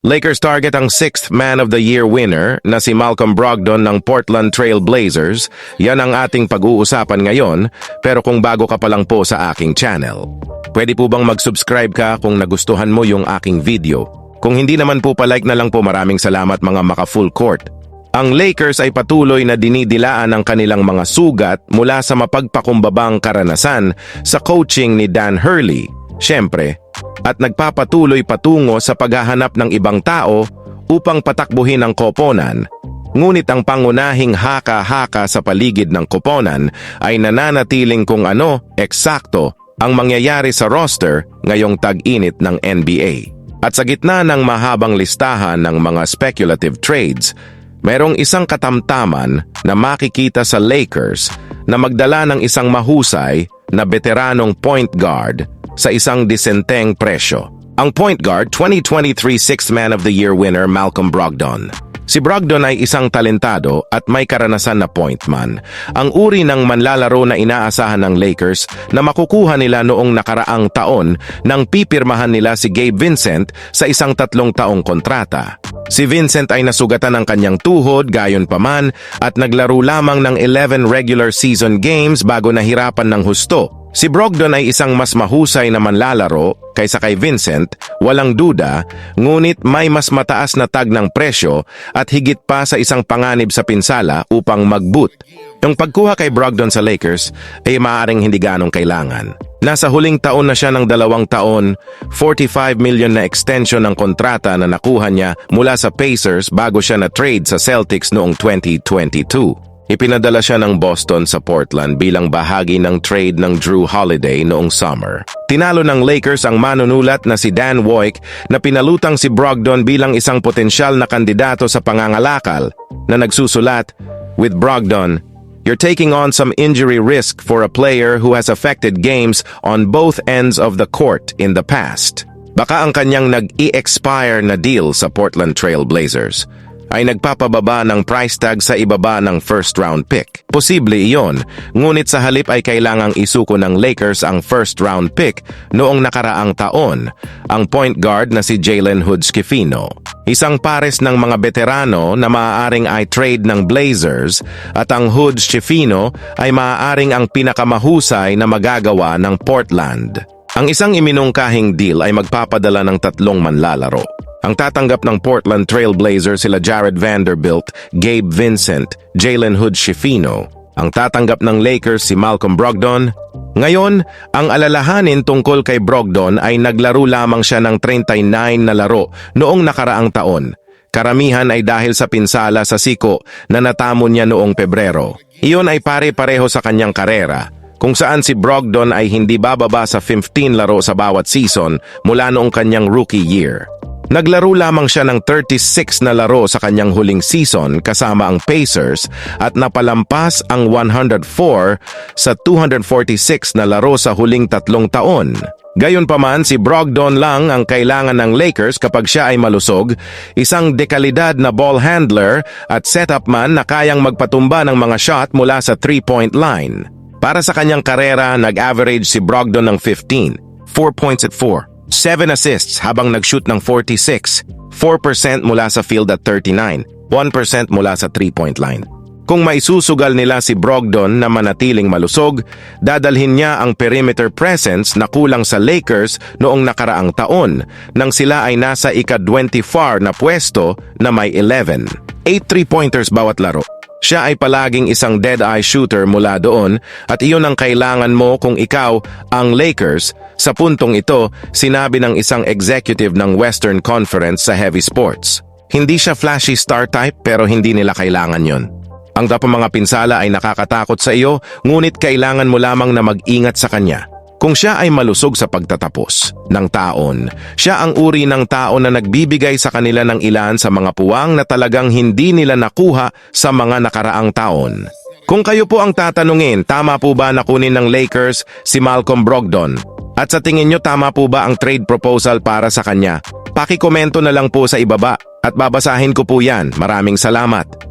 Lakers target ang sixth Man of the Year winner na si Malcolm Brogdon ng Portland Trail Blazers. Yan ang ating pag-uusapan ngayon, pero kung bago ka pa lang po sa aking channel. Pwede po bang mag-subscribe ka kung nagustuhan mo yung aking video? Kung hindi naman po palike na lang po maraming salamat mga maka-full court. Ang Lakers ay patuloy na dinidilaan ang kanilang mga sugat mula sa mapagpakumbabang karanasan sa coaching ni Dan Hurley. Siyempre, at nagpapatuloy patungo sa paghahanap ng ibang tao upang patakbuhin ang koponan. Ngunit ang pangunahing haka-haka sa paligid ng koponan ay nananatiling kung ano, eksakto, ang mangyayari sa roster ngayong tag-init ng NBA. At sa gitna ng mahabang listahan ng mga speculative trades, merong isang katamtaman na makikita sa Lakers na magdala ng isang mahusay na veteranong point guard sa isang disenteng presyo. Ang point guard, 2023 Sixth Man of the Year winner Malcolm Brogdon. Si Brogdon ay isang talentado at may karanasan na point man. Ang uri ng manlalaro na inaasahan ng Lakers na makukuha nila noong nakaraang taon nang pipirmahan nila si Gabe Vincent sa isang tatlong taong kontrata. Si Vincent ay nasugatan ng kanyang tuhod gayon pa man at naglaro lamang ng 11 regular season games bago nahirapan ng husto Si Brogdon ay isang mas mahusay na manlalaro kaysa kay Vincent, walang duda, ngunit may mas mataas na tag ng presyo at higit pa sa isang panganib sa pinsala upang mag-boot. Yung pagkuha kay Brogdon sa Lakers ay maaaring hindi ganong kailangan. Nasa huling taon na siya ng dalawang taon, 45 million na extension ng kontrata na nakuha niya mula sa Pacers bago siya na-trade sa Celtics noong 2022. Ipinadala siya ng Boston sa Portland bilang bahagi ng trade ng Drew Holiday noong summer. Tinalo ng Lakers ang manunulat na si Dan Woik na pinalutang si Brogdon bilang isang potensyal na kandidato sa pangangalakal na nagsusulat, With Brogdon, you're taking on some injury risk for a player who has affected games on both ends of the court in the past. Baka ang kanyang nag-i-expire na deal sa Portland Trail Blazers ay nagpapababa ng price tag sa ibaba ng first round pick. Posible iyon, ngunit sa halip ay kailangang isuko ng Lakers ang first round pick noong nakaraang taon, ang point guard na si Jalen Hood-Schifino. Isang pares ng mga veterano na maaaring ay trade ng Blazers at ang Hood-Schifino ay maaaring ang pinakamahusay na magagawa ng Portland. Ang isang iminungkahing deal ay magpapadala ng tatlong manlalaro. Ang tatanggap ng Portland Trail Blazers sila Jared Vanderbilt, Gabe Vincent, Jalen Hood-Schifino. Ang tatanggap ng Lakers si Malcolm Brogdon. Ngayon, ang alalahanin tungkol kay Brogdon ay naglaro lamang siya ng 39 na laro noong nakaraang taon. Karamihan ay dahil sa pinsala sa siko na natamo niya noong Pebrero. Iyon ay pare-pareho sa kanyang karera kung saan si Brogdon ay hindi bababa sa 15 laro sa bawat season mula noong kanyang rookie year. Naglaro lamang siya ng 36 na laro sa kanyang huling season kasama ang Pacers at napalampas ang 104 sa 246 na laro sa huling tatlong taon. Gayunpaman si Brogdon lang ang kailangan ng Lakers kapag siya ay malusog, isang dekalidad na ball handler at setup man na kayang magpatumba ng mga shot mula sa three-point line. Para sa kanyang karera, nag-average si Brogdon ng 15, 4 points at 4 7 assists habang nag-shoot ng 46, 4% mula sa field at 39, 1% mula sa 3-point line. Kung maisusugal nila si Brogdon na manatiling malusog, dadalhin niya ang perimeter presence na kulang sa Lakers noong nakaraang taon nang sila ay nasa ika-24 na pwesto na may 11. 8 3-pointers bawat laro. Siya ay palaging isang dead-eye shooter mula doon at iyon ang kailangan mo kung ikaw ang Lakers. Sa puntong ito, sinabi ng isang executive ng Western Conference sa Heavy Sports. Hindi siya flashy star type pero hindi nila kailangan yon. Ang dapat mga pinsala ay nakakatakot sa iyo, ngunit kailangan mo lamang na mag-ingat sa kanya. Kung siya ay malusog sa pagtatapos ng taon, siya ang uri ng tao na nagbibigay sa kanila ng ilan sa mga puwang na talagang hindi nila nakuha sa mga nakaraang taon. Kung kayo po ang tatanungin, tama po ba na kunin ng Lakers si Malcolm Brogdon? At sa tingin nyo tama po ba ang trade proposal para sa kanya? Pakikomento na lang po sa ibaba at babasahin ko po yan. Maraming salamat.